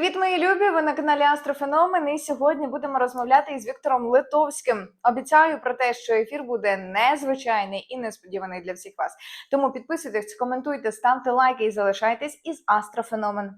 Привіт, мої любі! Ви на каналі Астрофеномен. І сьогодні будемо розмовляти із Віктором Литовським. Обіцяю про те, що ефір буде незвичайний і несподіваний для всіх вас. Тому підписуйтесь, коментуйте, ставте лайки і залишайтесь із Астрофеномен.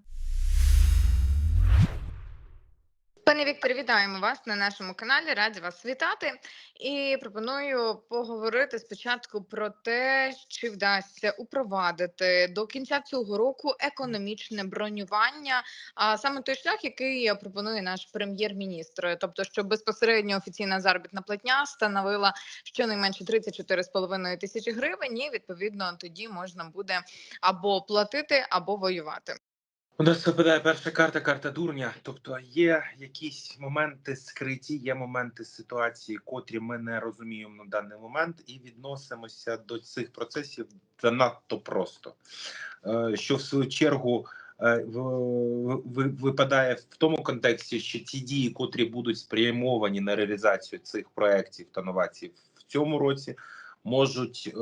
Пане Вікторе, вітаємо вас на нашому каналі. Раді вас вітати. І пропоную поговорити спочатку про те, чи вдасться упровадити до кінця цього року економічне бронювання, а саме той шлях, який пропонує наш прем'єр-міністр, тобто, щоб безпосередньо офіційна заробітна платня становила щонайменше 34,5 тисячі гривень, і відповідно тоді можна буде або платити, або воювати. У нас випадає перша карта, карта дурня. Тобто є якісь моменти скриті, є моменти ситуації, котрі ми не розуміємо на даний момент, і відносимося до цих процесів занадто просто. Е, Що в свою чергу е, випадає в тому контексті, що ті дії, котрі будуть спрямовані на реалізацію цих проєктів та новацій в цьому році, можуть е,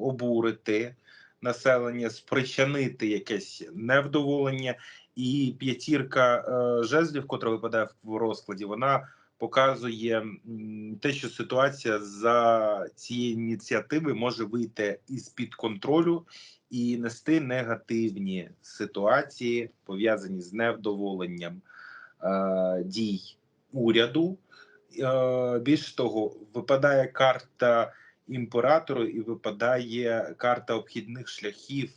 обурити населення, спричинити якесь невдоволення, і п'ятірка е, жезлів, котра випадає в розкладі, вона показує те, що ситуація за цієї ініціативи може вийти із під контролю і нести негативні ситуації, пов'язані з невдоволенням е, дій уряду. Е, більш того, випадає карта імператору і випадає карта обхідних шляхів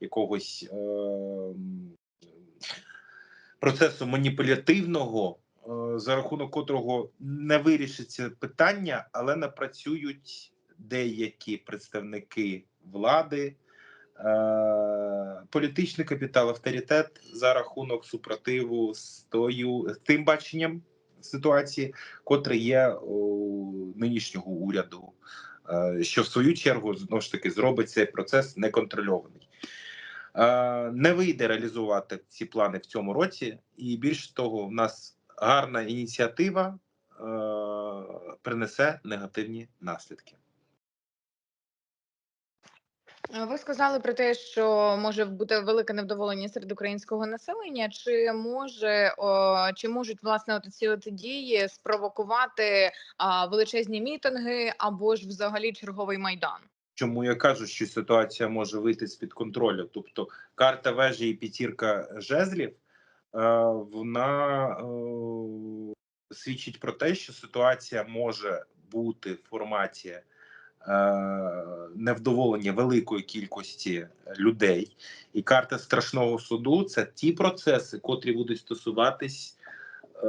якогось е, процесу маніпулятивного, е, за рахунок котрого не вирішиться питання, але напрацюють деякі представники влади. е, Політичний капітал, авторитет за рахунок супротиву з тою з тим баченням ситуації, котре є у нинішнього уряду, що в свою чергу знову ж таки зробить цей процес неконтрольований. Е, Не вийде реалізувати ці плани в цьому році, і більше того, в нас гарна ініціатива е, принесе негативні наслідки. Е, Ви сказали про те, що може бути велике невдоволення серед українського населення. Чи може чи можуть власне от ці от дії спровокувати величезні мітинги або ж взагалі черговий майдан? Чому я кажу, що ситуація може вийти з під контролю? Тобто карта вежі і п'ятірка жезлів, е, вона е, свідчить про те, що ситуація може бути в форматі невдоволення великої кількості людей, і карта страшного суду це ті процеси, котрі будуть стосуватись е,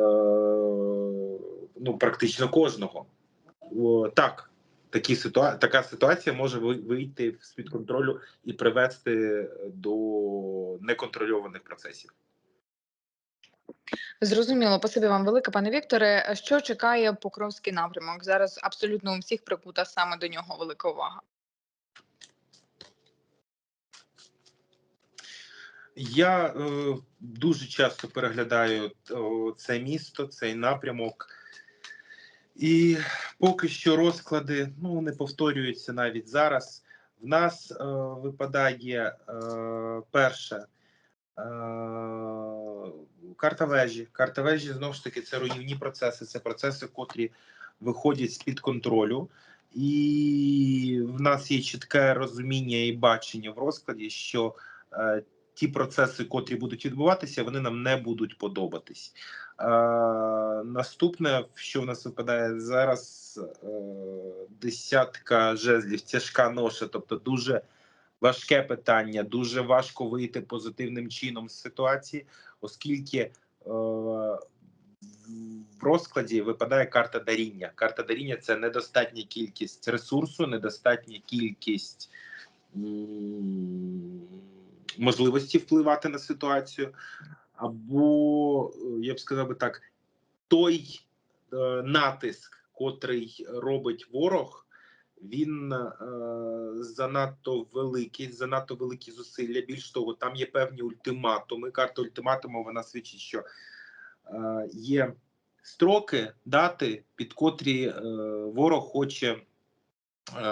ну, практично кожного. О, так, такі ситуа... така ситуація може вийти з під контролю і привести до неконтрольованих процесів. Зрозуміло, спасибі вам велике, пане Вікторе. Що чекає Покровський напрямок? Зараз абсолютно у всіх прикута саме до нього велика увага. Я е, дуже часто переглядаю о, це місто, цей напрямок, і поки що розклади ну, не повторюються навіть зараз. В нас е, випадає е, перше е, карта вежі. Карта вежі знову ж таки це руйнівні процеси, це процеси, котрі виходять з під контролю. І в нас є чітке розуміння і бачення в розкладі, що е, ті процеси, котрі будуть відбуватися, вони нам не будуть подобатись. Е, наступне, що в нас випадає зараз, е, десятка жезлів, тяжка ноша, тобто дуже важке питання, дуже важко вийти позитивним чином з ситуації, оскільки е, в розкладі випадає карта даріння. Карта даріння це недостатня кількість ресурсу, недостатня кількість можливості впливати на ситуацію, або е, я б сказав би так, той е, натиск, котрий робить ворог. Він занадто великий, занадто великі зусилля. Більш того, там є певні ультиматуми. Карта ультиматуму вона свідчить, що е, є строки, дати, під котрі е, ворог хоче е,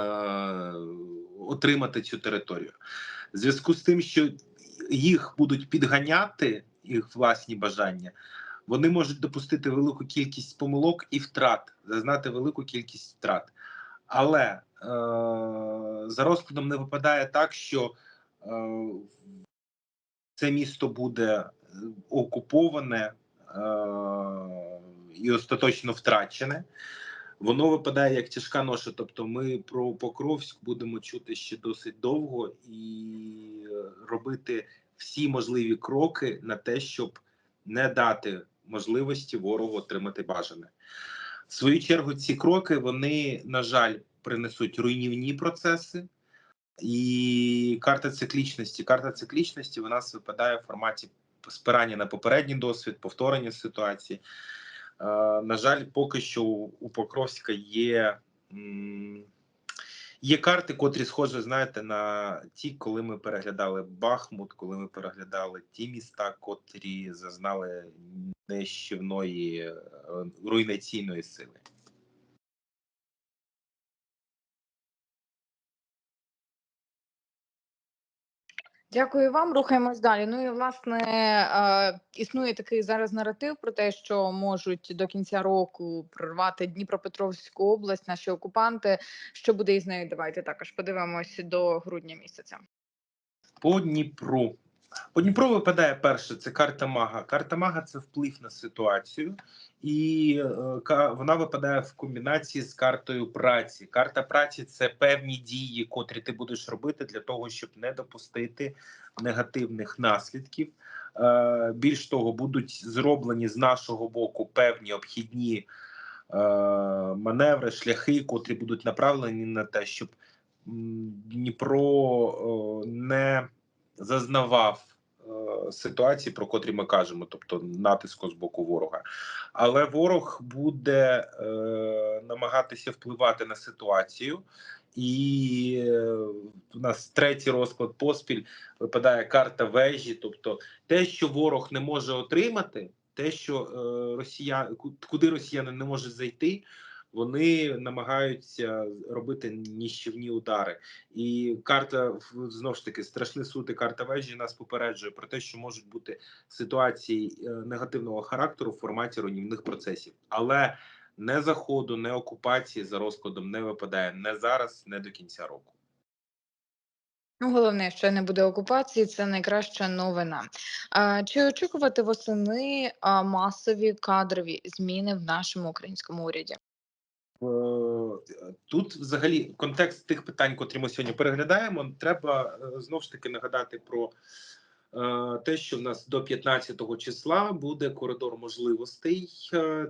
отримати цю територію. В зв'язку з тим, що їх будуть підганяти, їх власні бажання, вони можуть допустити велику кількість помилок і втрат, зазнати велику кількість втрат. Але е, за розкладом не випадає так, що е, це місто буде е, окуповане е, і остаточно втрачене. Воно випадає як тяжка ноша. Тобто, ми про Покровськ будемо чути ще досить довго і е, робити всі можливі кроки на те, щоб не дати можливості ворогу отримати бажане. В свою чергу, ці кроки вони, на жаль, принесуть руйнівні процеси. І карта циклічності. Карта циклічності у нас випадає в форматі спирання на попередній досвід, повторення ситуації. Е, на жаль, поки що у Покровська є, є карти, котрі схожі, знаєте, на ті, коли ми переглядали Бахмут, коли ми переглядали ті міста, котрі зазнали нищівної е, руйнаційної сили. Дякую вам. Рухаємось далі. Ну і власне е, існує такий зараз наратив про те, що можуть до кінця року прорвати Дніпропетровську область, наші окупанти. Що буде із нею? Давайте також подивимось до грудня місяця. По Дніпру. По Дніпру випадає перше, це карта мага. Карта мага це вплив на ситуацію, і е, вона випадає в комбінації з картою праці. Карта праці це певні дії, котрі ти будеш робити для того, щоб не допустити негативних наслідків. Е, Більш того, будуть зроблені з нашого боку певні обхідні е, маневри, шляхи, котрі будуть направлені на те, щоб Дніпро не зазнавав е, ситуації, про котрі ми кажемо, тобто натиску з боку ворога. Але ворог буде е, намагатися впливати на ситуацію. І е, у нас третій розклад поспіль випадає карта вежі, тобто те, що ворог не може отримати, те, що е, росіян, куди росіяни не можуть зайти, вони намагаються робити ніщівні удари. І карта знову ж таки страшний суд і карта вежі нас попереджує про те, що можуть бути ситуації е, негативного характеру в форматі руйнівних процесів, але не заходу, не окупації за розкладом не випадає не зараз, не до кінця року. Ну, головне, що не буде окупації, це найкраща новина. А, чи очікувати восени масові кадрові зміни в нашому українському уряді? Е, Тут взагалі контекст тих питань, котрі ми сьогодні переглядаємо, треба е, знову ж таки нагадати про е, те, що в нас до 15 числа буде коридор можливостей,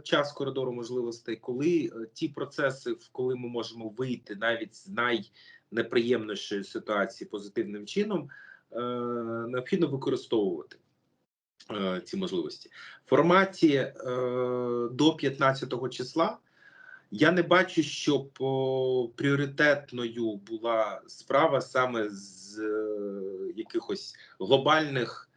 час коридору можливостей, коли ті процеси, коли ми можемо вийти навіть з найнеприємнішої ситуації позитивним чином, необхідно використовувати. Ці можливості в форматі до 15 числа я не бачу, щоб о, пріоритетною була справа саме з е, якихось глобальних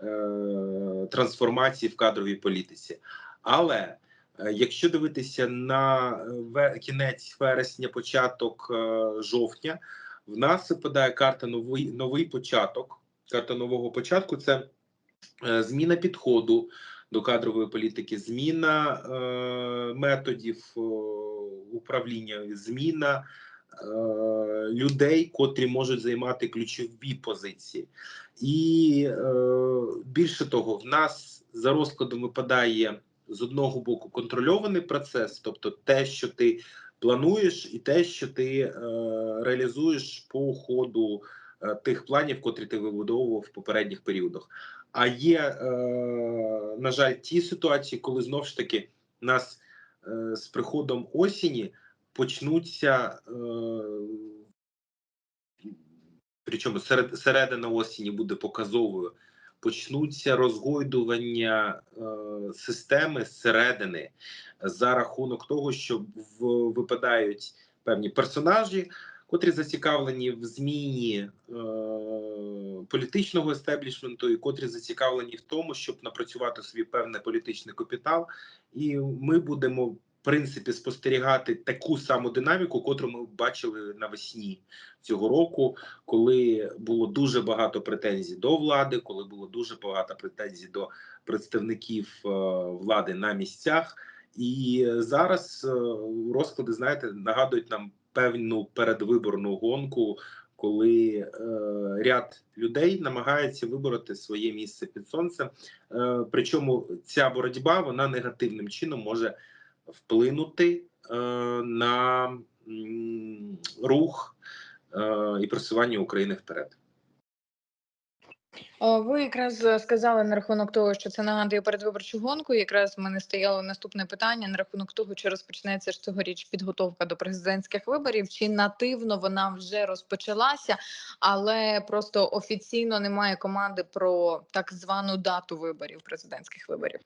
е, трансформацій в кадровій політиці. Але е, якщо дивитися на е, кінець вересня, початок е, жовтня, в нас випадає карта новий, новий початок. Карта нового початку це е, зміна підходу до кадрової політики, зміна е, методів управління, зміна е, людей, котрі можуть займати ключові позиції. І е, більше того, в нас за розкладом випадає з одного боку контрольований процес, тобто те, що ти плануєш, і те, що ти реалізуєш по ходу тих планів, котрі ти вибудовував в попередніх періодах. А є, е, на жаль, ті ситуації, коли знов ж таки нас е, з приходом осені почнуться. Е, Причому серед, середина осені буде показовою. Почнуться розгойдування е, системи зсередини за рахунок того, що в, випадають певні персонажі, котрі зацікавлені в зміні е, політичного естеблішменту, і котрі зацікавлені в тому, щоб напрацювати собі певний політичний капітал, і ми будемо в принципі спостерігати таку саму динаміку, котру ми бачили навесні цього року, коли було дуже багато претензій до влади, коли було дуже багато претензій до представників е, влади на місцях. І зараз е, розклади, знаєте, нагадують нам певну передвиборну гонку, коли е, ряд людей намагається вибороти своє місце під сонцем. Е, причому ця боротьба вона негативним чином може вплинути е, на м, рух е, і просування України вперед. Ви якраз е, сказали на рахунок того, що це нагадує передвиборчу гонку. Якраз в мене стояло наступне питання на рахунок того, чи розпочнеться ж цьогоріч підготовка до президентських виборів, чи нативно вона вже розпочалася, але просто офіційно немає команди про так звану дату виборів президентських виборів.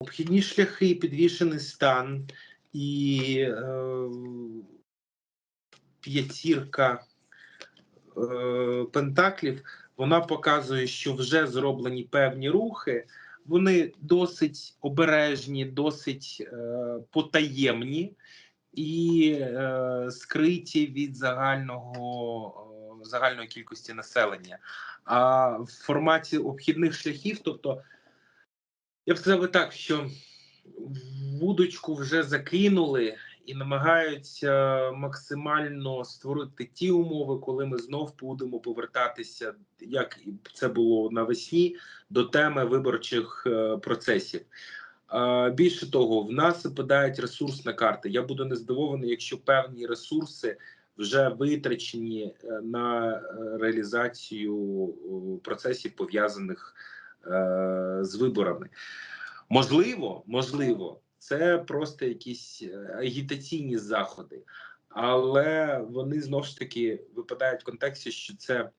Обхідні шляхи, підвішений стан і е, п'ятірка е, пентаклів. Вона показує, що вже зроблені певні рухи. Вони досить обережні, досить е, потаємні і е, скриті від загального е, загальної кількості населення. А в форматі обхідних шляхів, тобто я б сказав так, що вудочку вже закинули і намагаються максимально створити ті умови, коли ми знов будемо повертатися, як це було навесні, до теми виборчих е, процесів. Більше того, в нас випадають ресурсна карта. Я буду не здивований, якщо певні ресурси вже витрачені е, на е, реалізацію процесів пов'язаних з виборами. Можливо, можливо, це просто якісь е, агітаційні заходи, але вони знову ж таки випадають в контексті, що це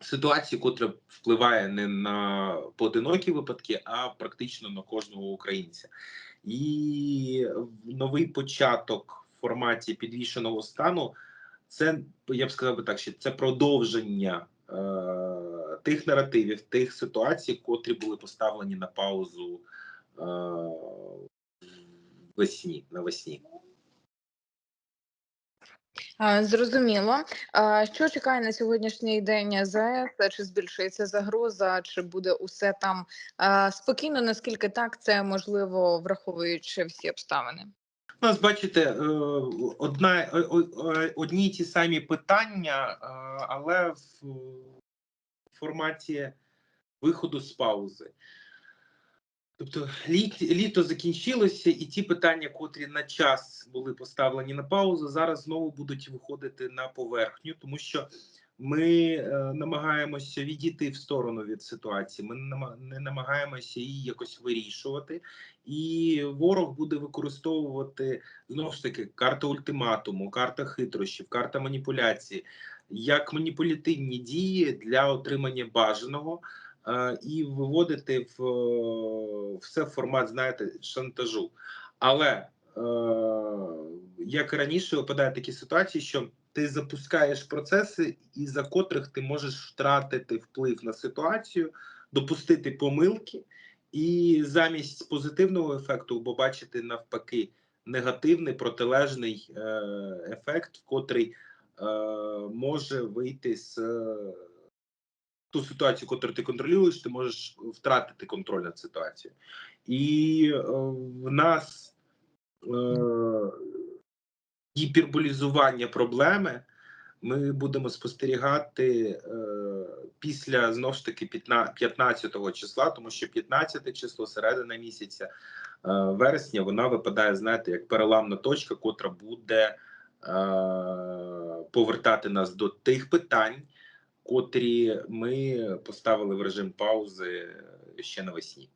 ситуація, котра впливає не на поодинокі випадки, а практично на кожного українця. І новий початок в форматі підвішеного стану це я б сказав би так, що це продовження е, тих наративів, тих ситуацій, котрі були поставлені на паузу е, весні навесні. Зрозуміло. Що чекає на сьогоднішній день ЗАЕС? Чи збільшується загроза, чи буде усе там спокійно? Наскільки так це можливо, враховуючи всі обставини? У нас бачите, е, одна одні ті самі питання, е, але в форматі виходу з паузи. Тобто літ, літо закінчилося, і ті питання, котрі на час були поставлені на паузу, зараз знову будуть виходити на поверхню, тому що ми е, намагаємося відійти в сторону від ситуації. Ми не намагаємося її якось вирішувати, і ворог буде використовувати знову ж таки карта ультиматуму, карта хитрощів, карта маніпуляції як маніпулятивні дії для отримання бажаного е, і виводити в все в формат, знаєте, шантажу. Але е, як і раніше випадають такі ситуації, що ти запускаєш процеси, із за котрих ти можеш втратити вплив на ситуацію, допустити помилки, і замість позитивного ефекту побачити навпаки негативний протилежний е, ефект, котрий е, може вийти з е, ту ситуацію, яку ти контролюєш, ти можеш втратити контроль над ситуацією. І е, в нас е, гіперболізування проблеми ми будемо спостерігати е, після знов ж таки 15 числа, тому що 15 число, середина місяця е, вересня, вона випадає, знаєте, як переламна точка, котра буде е, повертати нас до тих питань, котрі ми поставили в режим паузи ще навесні.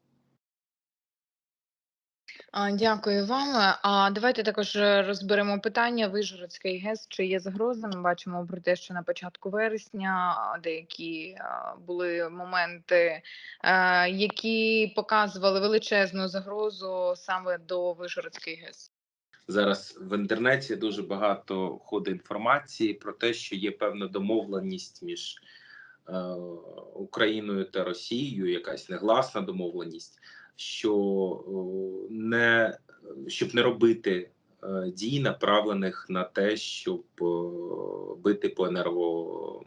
Дякую вам. А давайте також е, розберемо питання Вижгородський ГЕС. Чи є загроза? Ми бачимо про те, що на початку вересня деякі були моменти, які показували величезну загрозу саме до Вижгородський ГЕС. Зараз в інтернеті дуже багато ходить інформації про те, що є певна домовленість між е, Україною та Росією, якась негласна домовленість, що е, не щоб не робити е, дій, направлених на те, щоб е, бити по енерго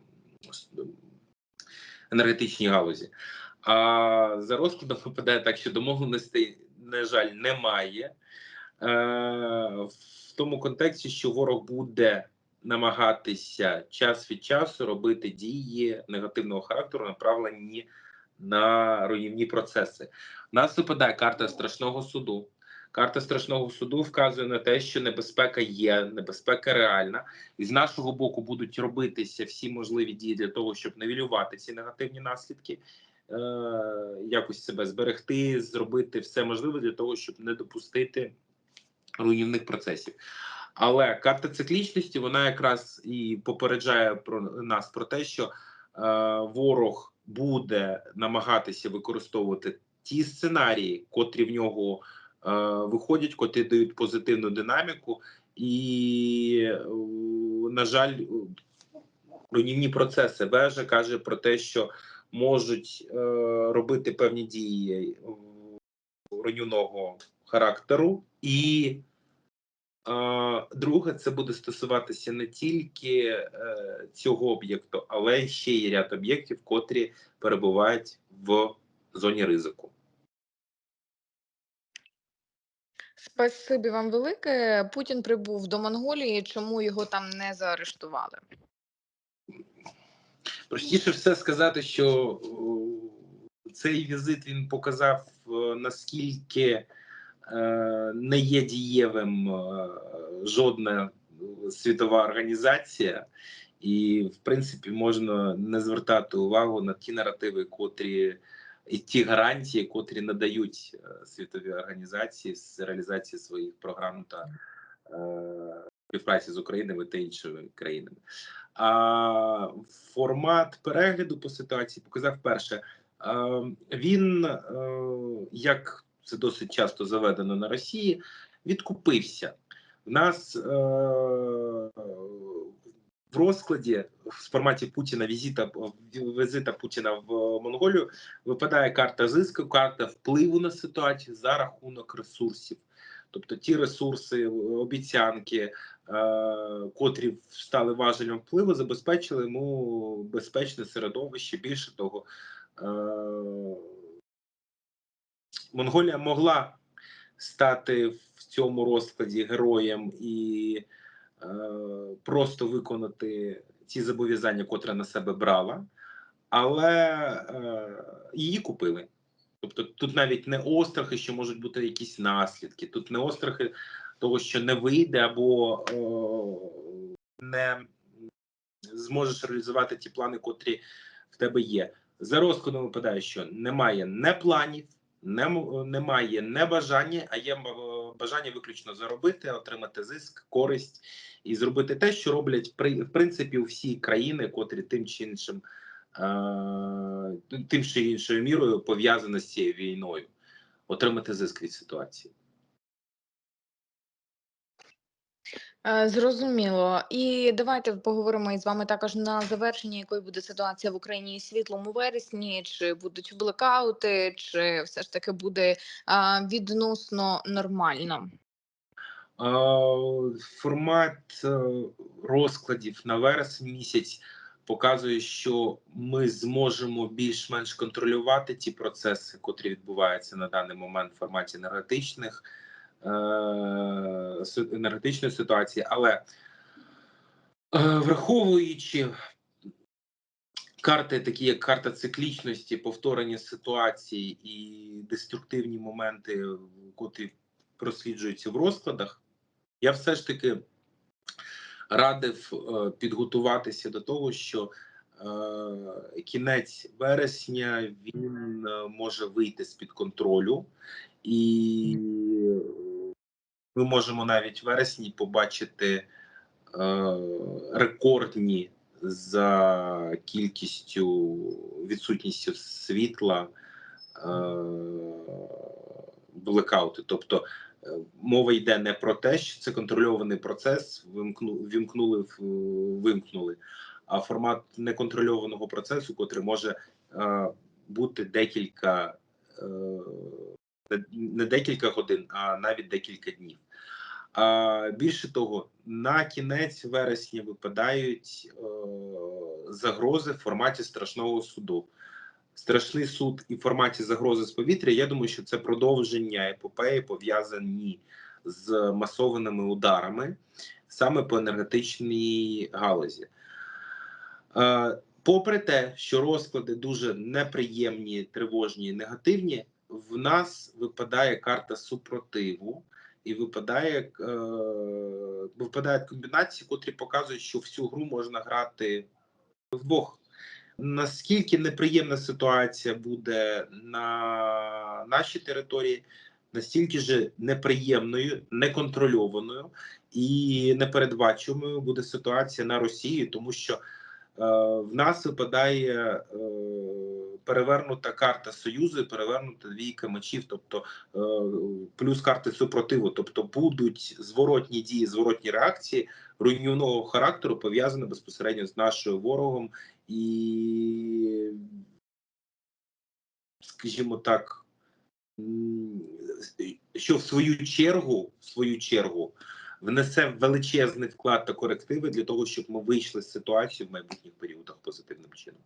енергетичній галузі. А за розкладом випадає так, що домовленостей, на жаль, немає. Е, в тому контексті, що ворог буде намагатися час від часу робити дії негативного характеру, направлені на руйнівні процеси. Нас випадає карта страшного суду. Карта страшного суду вказує на те, що небезпека є, небезпека реальна, і з нашого боку будуть робитися всі можливі дії для того, щоб невілювати ці негативні наслідки, е, якось себе зберегти, зробити все можливе для того, щоб не допустити руйнівних процесів. Але карта циклічності вона якраз і попереджає про нас про те, що е, ворог буде намагатися використовувати ті сценарії, котрі в нього е, виходять, котрі дають позитивну динаміку, і, е, на жаль, руйнівні процеси вежа каже про те, що можуть е, робити певні дії е, руйнівного характеру, і друге, це буде стосуватися не тільки е, цього об'єкту, але ще й ряд об'єктів, котрі перебувають в зоні ризику. Спасибі вам велике. Путін прибув до Монголії. Чому його там не заарештували? Простіше все сказати, що цей візит він показав е, наскільки е, не є дієвим е, жодна світова організація, і в принципі можна не звертати увагу на ті наративи, котрі і ті гарантії, котрі надають е, світові організації з реалізації своїх програм та е, співпраці з Україною та іншими країнами. А формат перегляду по ситуації показав перше. е, Він, е, як це досить часто заведено на Росії, відкупився. В нас е, в розкладі в форматі Путіна візита візита Путіна в Монголію випадає карта зиску, карта впливу на ситуацію за рахунок ресурсів. Тобто ті ресурси, обіцянки, е, котрі стали важелем впливу, забезпечили йому безпечне середовище. Більше того, е, Монголія могла стати в цьому розкладі героєм і е, просто виконати ті зобов'язання, котрі на себе брала, але е, її купили. Тобто тут навіть не острахи, що можуть бути якісь наслідки, тут не острахи того, що не вийде або е, не зможеш реалізувати ті плани, котрі в тебе є. За розкладом випадає, що немає не планів, немає не бажання, а є е, бажання виключно заробити, отримати зиск, користь і зробити те, що роблять при в принципі всі країни, котрі тим чи іншим е, тим чи іншою мірою пов'язані з цією війною, отримати зиск від ситуації. Е, Зрозуміло. І давайте поговоримо із вами також на завершення, якою буде ситуація в Україні світлом у вересні, чи будуть блекаути, чи все ж таки буде відносно нормально. Е, Формат е, розкладів на вересень місяць показує, що ми зможемо більш-менш контролювати ті процеси, котрі відбуваються на даний момент в форматі енергетичних е, енергетичної ситуації, але е, враховуючи карти, такі як карта циклічності, повторення ситуацій і деструктивні моменти, котрі просліджуються в розкладах, я все ж таки радив е, підготуватися до того, що е, кінець вересня він е, може вийти з під контролю, і ми можемо навіть в вересні побачити е, рекордні за кількістю відсутністю світла е, блекаути. Тобто е, мова йде не про те, що це контрольований процес, вимкну, вімкнули, в- вимкнули, а формат неконтрольованого процесу, котрий може е, бути декілька, е, не- декілька годин, а навіть декілька днів. А більше того, на кінець вересня випадають е, загрози в форматі страшного суду. страшний суд і в форматі загрози з повітря. Я думаю, що це продовження епопеї пов'язані з масованими ударами саме по енергетичній галузі. Е, Попри те, що розклади дуже неприємні, тривожні, негативні, в нас випадає карта супротиву, і випадає, е, випадають комбінації, котрі показують, що всю гру можна грати вдвох. Наскільки неприємна ситуація буде на нашій території, настільки ж неприємною, неконтрольованою і непередбачуваною буде ситуація на Росії, тому що в нас випадає е, перевернута карта Союзу, і перевернута двійка мечів, тобто е, плюс карти супротиву, тобто будуть зворотні дії, зворотні реакції руйнівного характеру, пов'язані безпосередньо з нашою ворогом. І, скажімо так, що в свою чергу, в свою чергу внесе величезний вклад та корективи для того, щоб ми вийшли з ситуації в майбутніх періодах позитивним чином.